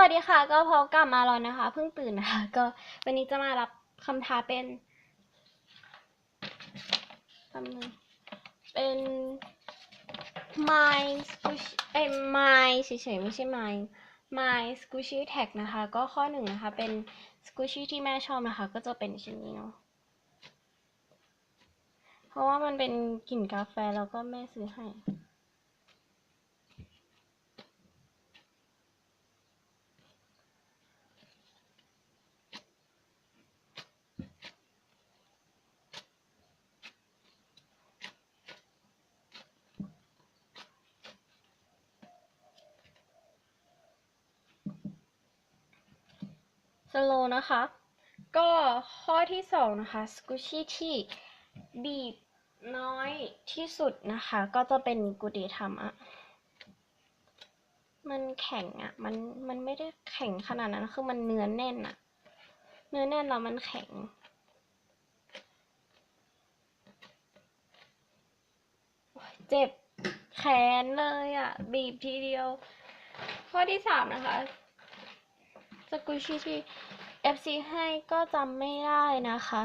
วัสดีค่ะ ก็พบกลับมาแล้วนะคะ เพิ่งตื่นนะคะ ก็วันนี้จะมารับคำท้าเป็นแป๊บนึงเป็น my squishy เอ้ my เฉยๆไม่ใช่ my my squishy tag นะคะ ก็ข้อหนึ่งนะคะ เป็น squishy ที่แม่ชอบนะคะ ก็จะเป็นชิ้นนี้เนาะเพราะว่ามันเป็นกลิ่นกาแฟแล้วก็แม่ซื้อให้ สโลนะคะ ก็ข้อที่สองนะคะสกูชี่ที่บีบน้อยที่สุดนะคะ ก็จะเป็นกูดีทำอะมันแข็งอะมันมันไม่ได้แข็งขนาดนั้นคือมันเนื้อแน่นอะเนื้อแน่นแล้วมันแข็งเจ็บแขนเลยอะบีบทีเดียว ข้อที่สามนะคะ สกุชี่ที่ FC ให้ก็จำไม่ได้นะคะ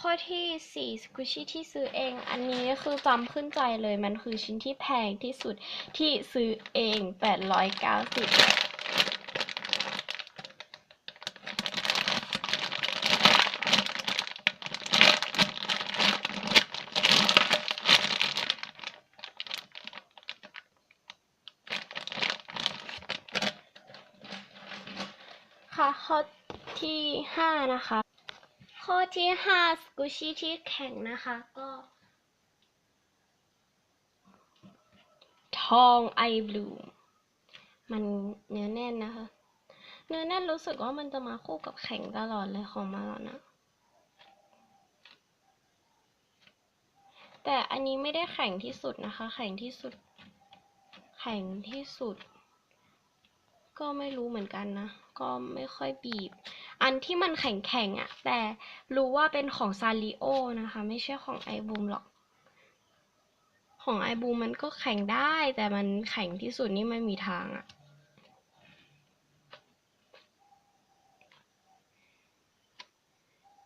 ข้อที่สี่สกุชี่ที่ซื้อเอง อันนี้คือจำขึ้นใจเลยมันคือชิ้นที่แพงที่สุดที่ซื้อเอง 890 ข้อที่ห้านะคะ ข้อที่ห้าสกูชี่ที่แข็งนะคะ ก็ ทองไอบลูมันเนื้อแน่นนะคะ เนื้อแน่นรู้สึกว่ามันจะมาคู่กับแข็งตลอดเลยของมาแล้วนะแต่อันนี้ไม่ได้แข็งที่สุดนะคะ แข็งที่สุด แข็งที่สุด ก็ไม่รู้เหมือนกันนะ ก็ไม่ค่อยบีบ อันที่มันแข็งๆอะ่ะ แต่รู้ว่าเป็นของซาริโอนะคะ ไม่ใช่ของไอบูมหรอก ของไอบูมมันก็แข็งได้ แต่มันแข็งที่สุดนี่ไม่มีทางอะ่ะ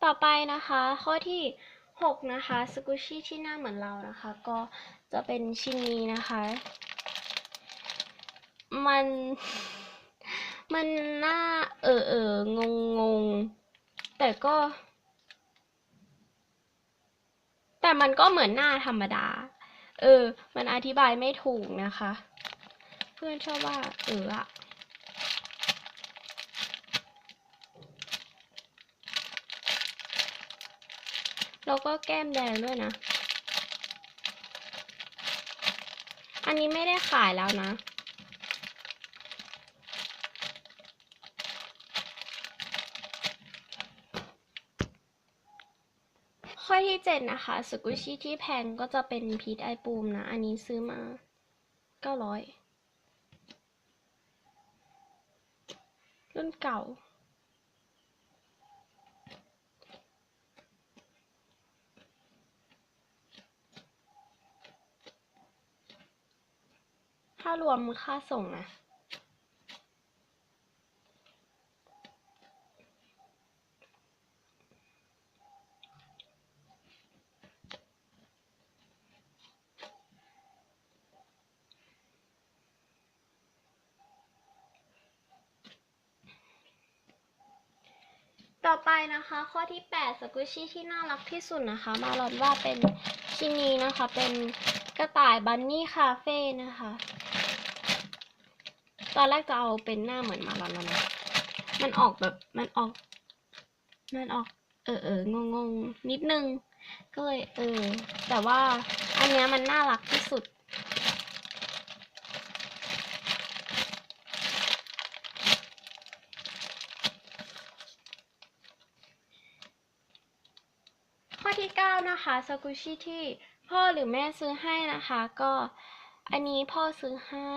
ต่อไปนะคะ ข้อที่หกนะคะสกูชี่ที่หน้าเหมือนเรานะคะ ก็จะเป็นชิ้นนี้นะคะ มัน มันน่าเออเอองงงงแต่ก็ แต่มันก็เหมือนหน้าธรรมดา เออ มันอธิบายไม่ถูกนะคะ เพื่อนชอบว่า เอออะแล้วก็แก้มแดงด้วยนะ อันนี้ไม่ได้ขายแล้วนะ ข้อที่เจ็ดนะคะสกุชี่ที่แพงก็จะเป็นพีทไอปูมนะ อันนี้ซื้อมาเก้าร้อยรุ่นเก่า ถ้ารวมค่าส่งนะ ต่อไปนะคะ ข้อที่8สกุชี่ที่น่ารักที่สุดนะคะมาลอนว่าเป็นชินีนะคะ เป็นกระต่ายบันนี่คาเฟ่นะคะ ตอนแรกจะเอาเป็นหน้าเหมือนมาลอนแล้วนะมันออกแบบมันออกมันออก เออเอองงงนิดนึง ก็เลยเออ แต่ว่าอันเนี้ยมันน่ารักที่สุด อที่ 9 นะคะสกุชี่ที่พ่อหรือแม่ซื้อให้นะคะ ก็อันนี้พ่อซื้อให้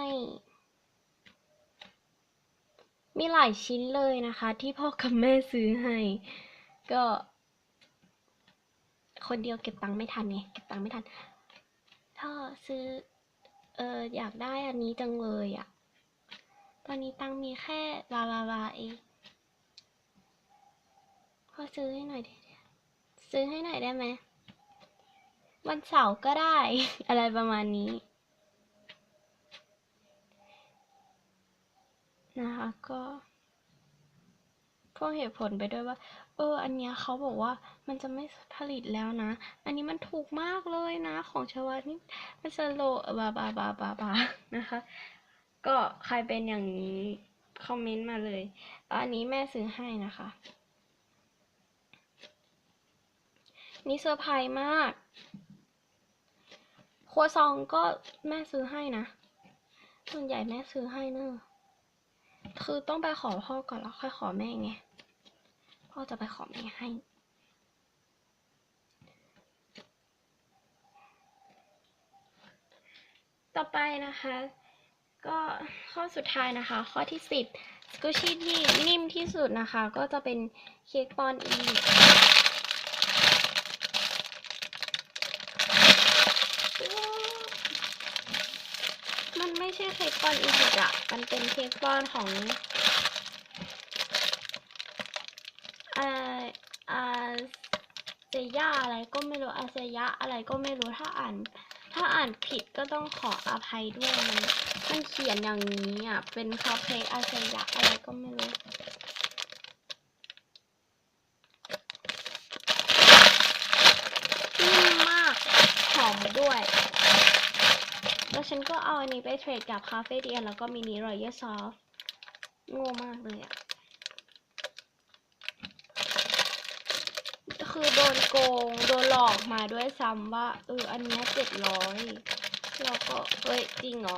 มีหลายชิ้นเลยนะคะ ที่พ่อกับแม่ซื้อให้ ก็ คนเดียวเก็บตังค์ไม่ทันไงเก็บตังค์ไม่ทันพ่อซื้อ เอออยากได้อันนี้จังเลยอะ่ะ ตอนนี้ตังค์มีแค่ลาลาลาเองพ่อซื้อให้หน่อยดิ ซื้อให้หน่อยได้ไหมวันเสาร์ก็ได้ อะไรประมาณนี้ นะคะก็พวงเหตุผลไปด้วยว่า เออ อันเนี้ยเขาบอกว่ามันจะไม่ผลิตแล้วนะ อันนี้มันถูกมากเลยนะ ของชาวานี่มันสโลบาบาบาบาบานะคะ ก็ใครเป็นอย่างนี้ คอมเมนต์มาเลย อันนี้แม่ซื้อให้นะคะ นี่เซอร์ไพรส์มากครัวซองก็แม่ซื้อให้นะ ส่วนใหญ่แม่ซื้อให้เนอะคือต้องไปขอพ่อก่อนแล้วค่อยขอแม่ไง พ่อจะไปขอแม่ให้ต่อไปนะคะ ก็ข้อสุดท้ายนะคะ ข้อที่สิบสกูชี่ที่นิ่มที่สุดนะคะ ก็จะเป็นเค้กปอนอีมันไม่ ใช่เค้กปอนอีจิกอะมันเป็นเค้กปอนของอาอาเซยาอะไรก็ไม่รู้อาเซยะอะไรก็ไม่รู้ถ้าอ่าน ถ้าอ่านผิดก็ต้องขออภัยด้วยมันมันเขียนอย่างนี้อะ เป็นคาเฟ่อาเซยะอะไรก็ไม่รู้นิ่มมากหอมด้วย แล้วฉันก็เอาอันนี้ไปเทรดกับคาเฟ่เดียนแล้วก็มินิรอยัลซอฟโง่มากเลยอะคือโดนโกง โดนหลอกมาด้วยซ้ำว่า เออ อันเนี้เจ็ดร้อยเราก็ เอ้ย จริงเหรอ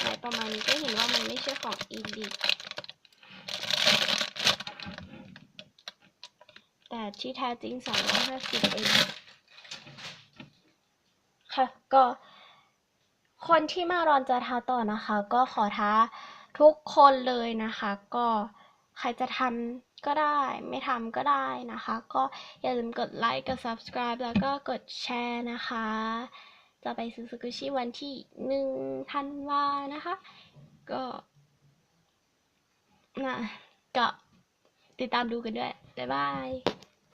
ไหนประมาณนี้ก็เห็นว่ามันไม่ใช่ของอีลิทแต่ที่แท้จริงสองร้อยห้าสิบเองค่ะ ก็ คนที่มารอนจะท้าต่อนะคะ ก็ขอท้าทุกคนเลยนะคะ ก็ใครจะทำก็ได้ ไม่ทำก็ได้นะคะ ก็อย่าลืมกดไลค์กด subscribe แล้วก็กดแชร์นะคะ จะไปซื้อสกุชิวันที่หนึ่งธันวานะคะ ก็นะก็ติดตามดูกันด้วย บ๊ายบาย